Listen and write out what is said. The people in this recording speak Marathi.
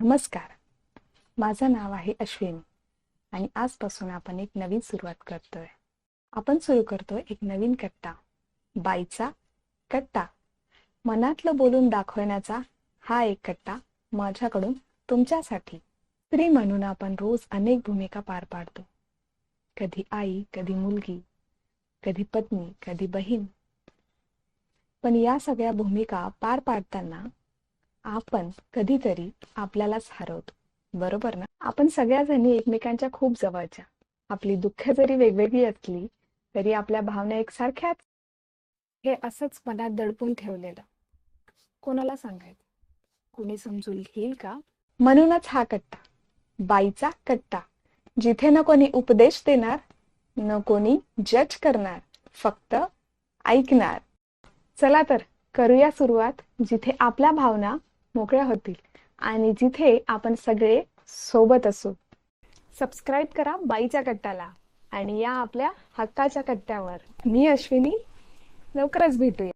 नमस्कार. माझं नाव आहे अश्विनी आणि आजपासून आपण एक नवीन सुरुवात करतोय. आपण सुरू करतोय एक नवीन कट्टा बाईचा कट्टा. मनातलं बोलून दाखवण्याचा हा एक कट्टा माझ्याकडून तुमच्यासाठी. स्त्री म्हणून आपण रोज अनेक भूमिका पार पाडतो. कधी आई कधी मुलगी कधी पत्नी कधी बहीण. पण या सगळ्या भूमिका पार पाडताना आपण कधीतरी आपल्यालाच हरवतो. बरोबर ना? आपण सगळ्या जणी एकमेकांच्या खूप जवळच्या. आपली दुःख जरी वेगवेगळी असली तरी आपल्या भावना एकसारख्याच. हे असंच मनात दडपून ठेवलेलं. कोणाला सांगायचं? कोणी समजून घेईल का? म्हणूनच हा कट्टा. बाईचा कट्टा. जिथे न कोणी उपदेश देणार न कोणी जज करणार फक्त ऐकणार. चला तर करूया सुरुवात जिथे आपल्या भावना मोकळ्या होतील. आणि जिथे आपण सगळे सोबत असू सबस्क्राईब करा बाईच्या कट्ट्याला आणि या आपल्या हक्काच्या कट्ट्यावर. मी अश्विनी लवकरच भेटूया.